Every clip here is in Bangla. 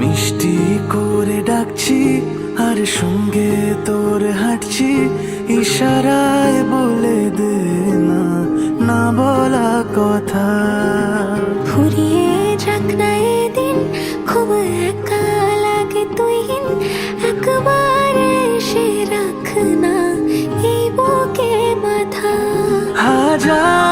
মিষ্টি করে ডাকছি, আর সঙ্গে তোর হাঁটছি। ইশারায় বলে দে না না বলা কথা। ফুরিয়ে যাক না দিন খুব এক just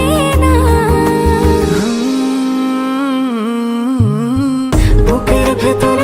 objeto